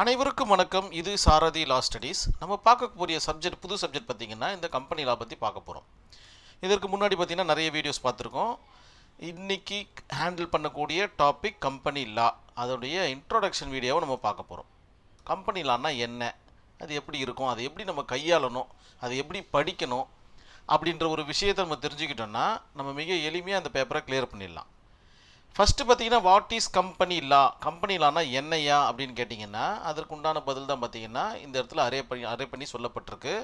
அனைவருக்கும் வணக்கம். இது சாரதி லா ஸ்டடீஸ் நம்ம பார்க்கக்கூடிய சப்ஜெக்ட் புது சப்ஜெக்ட் பார்த்திங்கன்னா இந்த கம்பெனி லா பற்றி பார்க்க போகிறோம் இதற்கு முன்னாடி பார்த்திங்கன்னா நிறைய வீடியோஸ் பார்த்துருக்கோம். இன்னைக்கு ஹேண்டில் பண்ணக்கூடிய டாபிக் கம்பெனி லா அதோடைய இன்ட்ரோடக்ஷன் வீடியோவை நம்ம பார்க்க போகிறோம் கம்பெனி லான்னா என்ன? அது எப்படி இருக்கும்? அதை எப்படி நம்ம கையாளணும்? அதை எப்படி படிக்கணும்? அப்படின்ற ஒரு விஷயத்தை நம்ம தெரிஞ்சுக்கிட்டோன்னா நம்ம மிக எளிமையாக அந்த பேப்பரை கிளியர் பண்ணிடலாம். ஃபஸ்ட்டு பார்த்தீங்கன்னா what is company law company Lana என்னையா அப்படின்னு கேட்டிங்கன்னா அதற்கு உண்டான பதில் தான் பார்த்தீங்கன்னா இந்த இடத்துல அரே பண்ணி அரே பண்ணி சொல்லப்பட்டிருக்கு.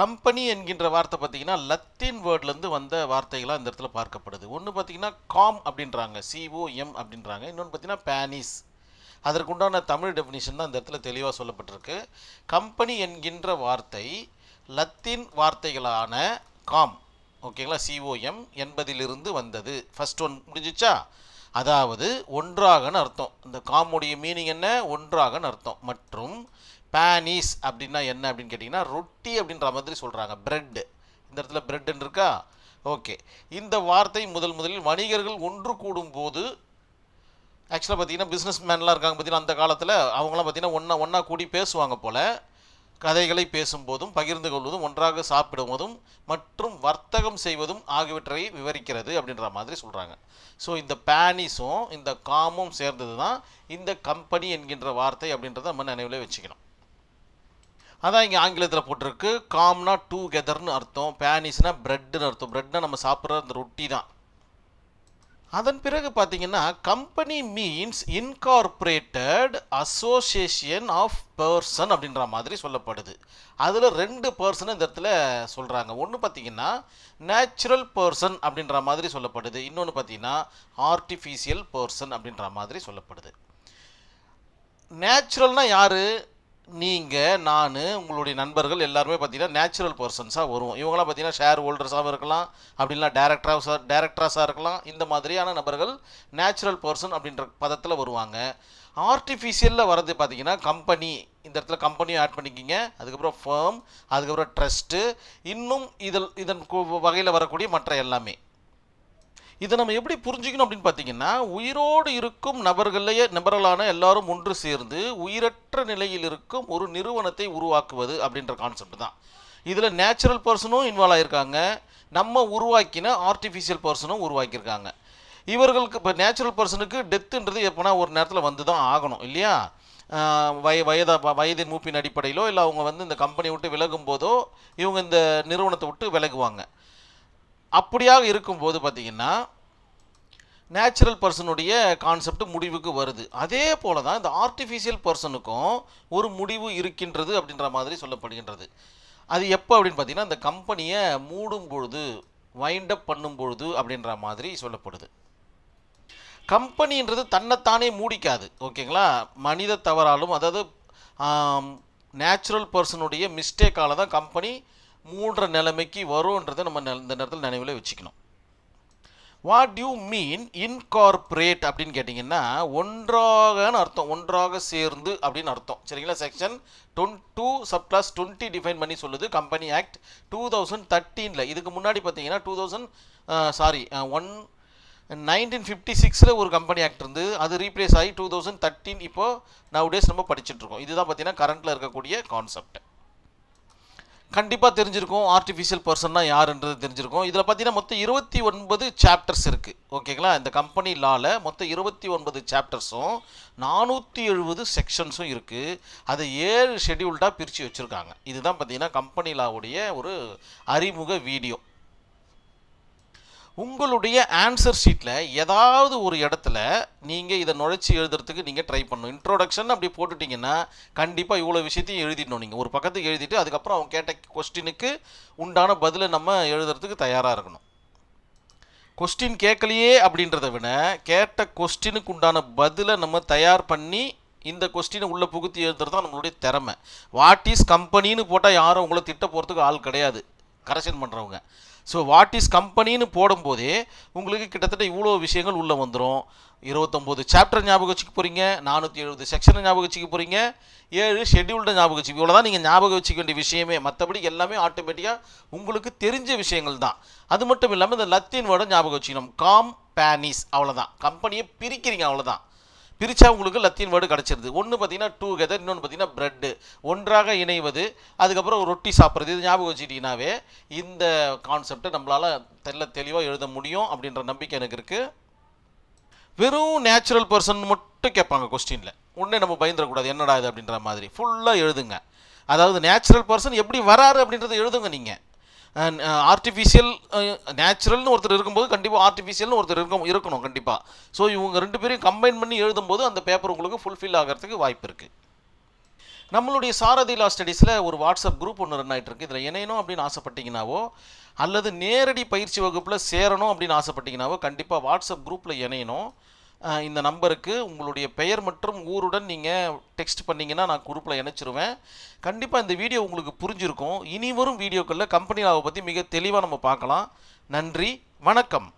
கம்பெனி என்கின்ற வார்த்தை பார்த்தீங்கன்னா லத்தீன் வேர்ட்லேருந்து வந்த வார்த்தைகளாக இந்த இடத்துல பார்க்கப்படுது. ஒன்று பார்த்தீங்கன்னா காம் அப்படின்றாங்க. சிஓஎம் அப்படின்றாங்க. இன்னொன்று பார்த்தீங்கன்னா பேனிஸ் அதற்கு உண்டான தமிழ் டெஃபினிஷன் தான் இந்த இடத்துல தெளிவாக சொல்லப்பட்டிருக்கு. கம்பெனி என்கின்ற வார்த்தை லத்தீன் வார்த்தைகளான காம் ஓகேங்களா? சிஓஎம் என்பதிலிருந்து வந்தது. ஃபஸ்ட் ஒன் முடிஞ்சிச்சா? அதாவது ஒன்றாகன்னு அர்த்தம். இந்த காமுடைய மீனிங் என்ன? ஒன்றாகன்னு அர்த்தம். மற்றும் பேனிஸ் அப்படின்னா என்ன அப்படின்னு கேட்டிங்கன்னா ரொட்டி அப்படின்ற மாதிரி சொல்கிறாங்க பிரெட் இந்த இடத்துல பிரெட்னு இருக்கா ஓகே இந்த வார்த்தை முதல் முதலில் வணிகர்கள் ஒன்று கூடும் போது ஆக்சுவலாக பார்த்தீங்கன்னா பிஸ்னஸ் மேன்லாம் இருக்காங்க பார்த்தீங்கன்னா அந்த காலத்தில்? அவங்களாம் பார்த்தீங்கன்னா ஒன்றா ஒன்றா கூடி பேசுவாங்க போல். கதைகளை பேசும்போதும் பகிர்ந்து கொள்வதும் ஒன்றாக சாப்பிடுவதும் மற்றும் வர்த்தகம் செய்வதும் ஆகியவற்றை விவரிக்கிறது அப்படின்ற மாதிரி சொல்கிறாங்க ஸோ இந்த பேனிஸும் இந்த காமும் சேர்ந்தது தான் இந்த கம்பெனி என்கின்ற வார்த்தை அப்படின்றத நம்ம நினைவில் வச்சுக்கணும். அதான் இங்கே ஆங்கிலத்தில் போட்டிருக்கு. காம்னா டூ கெதர்னு அர்த்தம். பேனிஸ்னால் ப்ரெட்டுன்னு அர்த்தம். ப்ரெட்னா நம்ம சாப்பிட்ற அந்த ரொட்டி தான் அதன் பிறகு பார்த்தீங்கன்னா company means incorporated association of person அப்படின்ற மாதிரி சொல்லப்படுது. அதில் ரெண்டு பர்சன் இந்த இடத்துல சொல்கிறாங்க ஒன்று பார்த்தீங்கன்னா நேச்சுரல் பர்சன் அப்படின்ற மாதிரி சொல்லப்படுது. இன்னொன்று பார்த்தீங்கன்னா ஆர்டிஃபிஷியல் பர்சன் அப்படின்ற மாதிரி சொல்லப்படுது. நேச்சுரல்னால் யார்? நீங்கள் நான் உங்களுடைய நண்பர்கள் எல்லாருமே பார்த்தீங்கன்னா நேச்சுரல் பர்சன்ஸாக வருவோம். இவங்களாம் பார்த்தீங்கன்னா ஷேர் ஹோல்டர்ஸாகவும் இருக்கலாம். அப்படின்னா டேரக்டராக டேரக்டர்ஸாக இருக்கலாம். இந்த மாதிரியான நபர்கள் நேச்சுரல் பர்சன் அப்படின்ற பதத்தில் வருவாங்க. ஆர்டிஃபிஷியலில் வர்றது பார்த்தீங்கன்னா கம்பெனி இந்த இடத்துல கம்பெனியும் ஆட் பண்ணிக்கிங்க. அதுக்கப்புறம் ஃபேம் அதுக்கப்புறம் ட்ரஸ்ட்டு இன்னும் இதில் இதன் வகையில் வரக்கூடிய மற்ற எல்லாமே. இதை நம்ம எப்படி புரிஞ்சுக்கணும் அப்படின்னு பார்த்தீங்கன்னா உயிரோடு இருக்கும் நபர்களையே நபர்களான எல்லாரும் ஒன்று சேர்ந்து உயிரற்ற நிலையில் இருக்கும் ஒரு நிறுவனத்தை உருவாக்குவது அப்படின்ற கான்செப்ட் தான். இதில் நேச்சுரல் பர்சனும் இன்வால்வ் ஆகியிருக்காங்க நம்ம உருவாக்கின ஆர்டிஃபிஷியல் பர்சனும் உருவாக்கியிருக்காங்க. இவர்களுக்கு இப்போ நேச்சுரல் பர்சனுக்கு டெத்துன்றது எப்போனா ஒரு நேரத்தில் வந்து தான் ஆகணும் இல்லையா? வய வயத வயதின் மூப்பின் அடிப்படையிலோ இல்லை அவங்க வந்து இந்த கம்பெனி விட்டு விலகும் போதோ இவங்க இந்த நிறுவனத்தை விட்டு விலகுவாங்க. அப்படியாக இருக்கும்போது பார்த்தீங்கன்னா நேச்சுரல் பர்சனுடைய கான்செப்ட் முடிவுக்கு வருது. அதே போல தான் இந்த ஆர்டிஃபிஷியல் பர்சனுக்கும் ஒரு முடிவு இருக்கின்றது அப்படின்ற மாதிரி சொல்லப்படுகின்றது. அது எப்போ அப்படின்னு பார்த்தீங்கன்னா இந்த கம்பெனியை மூடும் பொழுது வைண்டப் பண்ணும் பொழுது அப்படின்ற மாதிரி சொல்லப்படுது. கம்பெனின்றது தன்னைத்தானே மூடிக்காது ஓகேங்களா? மனித தவறாலும் அதாவது நேச்சுரல் பர்சனுடைய மிஸ்டேக்கால தான் கம்பெனி மூடுற நிலைமைக்கு வரும்ன்றதை நம்ம இந்த நேரத்தில் நினைவில் வச்சுக்கணும். வாட் யூ மீன் இன்கார்பரேட் அப்படின்னு கேட்டிங்கன்னா ஒன்றாகன்னு அர்த்தம் ஒன்றாக சேர்ந்து அப்படின்னு அர்த்தம். சரிங்களா section ton two sub class twenty define பண்ணி சொல்லுது கம்பெனி ஆக்ட் டூ தௌசண்ட் தேர்ட்டீனில் இதுக்கு முன்னாடி பார்த்தீங்கன்னா two thousand sorry one nineteen fifty சிக்ஸில் ஒரு கம்பெனி ஆக்ட் இருந்து அது ரீப்ளேஸ் ஆகி டூ தௌசண்ட் தேர்ட்டீன் இப்போது நவ் டேஸ் நம்ம படிச்சுட்ருக்கோம் இதுதான் பார்த்தீங்கன்னா கரண்ட்டில் இருக்கக்கூடிய கான்செப்ட் கண்டிப்பாக தெரிஞ்சிருக்கும். ஆர்டிஃபிஷியல் பர்சன்னா யாருன்றது தெரிஞ்சிருக்கும். இதில் பார்த்தீங்கன்னா மொத்தம் இருபத்தி ஒன்பது சாப்டர்ஸ் இருக்குது ஓகேங்களா இந்த கம்பெனி லாவில் மொத்தம் இருபத்தி ஒன்பது சாப்டர்ஸும் நானூற்றி எழுபது செக்ஷன்ஸும் இருக்குது அதை ஏழு ஷெடியூல்டாக பிரித்து வச்சுருக்காங்க. இதுதான் பார்த்தீங்கன்னா கம்பெனி லாவுடைய ஒரு அறிமுக வீடியோ உங்களுடைய ஆன்சர் ஷீட்டில் ஏதாவது ஒரு இடத்துல நீங்கள் இதை நுழைச்சி எழுதுறதுக்கு நீங்கள் ட்ரை பண்ணணும். இன்ட்ரோடக்ஷன் அப்படி போட்டுட்டிங்கன்னா கண்டிப்பாக இவ்வளோ விஷயத்தையும் எழுதிடணும் நீங்கள் ஒரு பக்கத்துக்கு எழுதிட்டு அதுக்கப்புறம் அவங்க கேட்ட கொஸ்டினுக்கு உண்டான பதிலை நம்ம எழுதுறதுக்கு தயாராக இருக்கணும். கொஸ்டின் கேட்கலையே அப்படின்றத விட கேட்ட கொஸ்டினுக்கு உண்டான பதிலை நம்ம தயார் பண்ணி இந்த கொஸ்டினை உள்ளே புகுத்தி எழுதுறது தான் நம்மளுடைய திறமை. வாட் இஸ் கம்பெனின்னு போட்டால் யாரும் உங்களை திட்ட போகிறதுக்கு ஆள் கிடையாது. கரெக்ஷன் பண்ணுறவங்க ஸோ வாட் இஸ் கம்பெனின்னு போடும்போதே உங்களுக்கு கிட்டத்தட்ட இவ்வளோ விஷயங்கள் உள்ளே வந்துடும் இருபத்தொம்போது சாப்டர் ஞாபகம் வச்சுக்க போகிறீங்க நானூற்றி எழுபது செக்ஷனை ஞாபகம் வச்சுக்க போகிறீங்க ஏழு ஷெட்யூல்டை ஞாபகம் வச்சுக்க இவ்வளோ தான் நீங்கள் ஞாபகம் வச்சுக்க வேண்டிய விஷயமே. மற்றபடி எல்லாமே ஆட்டோமேட்டிக்காக உங்களுக்கு தெரிஞ்ச விஷயங்கள் தான். அது மட்டும் இல்லாமல் இந்த லத்தீன் வேர்டை ஞாபகம் வச்சுக்கணும். காம் பேனிஸ் அவ்வளோதான் கம்பெனியை பிரிக்கிறீங்க அவ்வளோதான் பிரித்தா உங்களுக்கு லத்தீன் வேர்டு கிடச்சிருது. ஒன்று பார்த்தீங்கன்னா டூகெதர் இன்னொன்று பார்த்தீங்கன்னா ப்ரெட் ஒன்றாக இணைவது அதுக்கப்புறம் ரொட்டி சாப்பிட்றது. இது ஞாபகம் வச்சுட்டிங்கனாவே இந்த கான்செப்டை நம்மளால் தெல்ல தெளிவாக எழுத முடியும் அப்படின்ற நம்பிக்கை எனக்கு இருக்குது வெறும் நேச்சுரல் பர்சன் மட்டும் கேட்பாங்க கொஸ்டினில் உடனே நம்ம பயந்துடக்கூடாது என்னடா இது அப்படின்ற மாதிரி. ஃபுல்லாக எழுதுங்க. அதாவது நேச்சுரல் பர்சன் எப்படி வராரு அப்படின்றத எழுதுங்க நீங்கள் ஆர்டிஃபிஷியல் நேச்சுரல்னு uh, uh, ஒருத்தர் இருக்கும்போது கண்டிப்பாக ஆர்டிஃபிஷியல்னு ஒருத்தர் இருக்கும் இருக்கணும் கண்டிப்பாக ஸோ இவங்க ரெண்டு பேரையும் கம்பைன் பண்ணி எழுதும்போது அந்த பேப்பர் உங்களுக்கு ஃபுல்ஃபில் ஆகிறதுக்கு வாய்ப்பு இருக்குது நம்மளுடைய சாரதி லா ஸ்டடீஸில் ஒரு வாட்ஸ்அப் குரூப் ஒன்று ரன் ஆகிட்டு இருக்கு. இதில் இணையணும் அப்படின்னு ஆசைப்பட்டீங்கன்னாவோ அல்லது நேரடி பயிற்சி வகுப்பில் சேரணும் அப்படின்னு ஆசைப்பட்டீங்கன்னாவோ கண்டிப்பாக வாட்ஸ்அப் குரூப்பில் இணையணும். இந்த நம்பருக்கு உங்களுடைய பெயர் மற்றும் ஊருடன் நீங்கள் டெக்ஸ்ட் பண்ணிங்கன்னா நான் குரூப்பில் இணைச்சிருவேன். கண்டிப்பாக இந்த வீடியோ உங்களுக்கு புரிஞ்சிருக்கும். இனி வரும் வீடியோக்களில் கம்பெனி லாவை பற்றி மிக தெளிவாக நம்ம பார்க்கலாம். நன்றி வணக்கம்.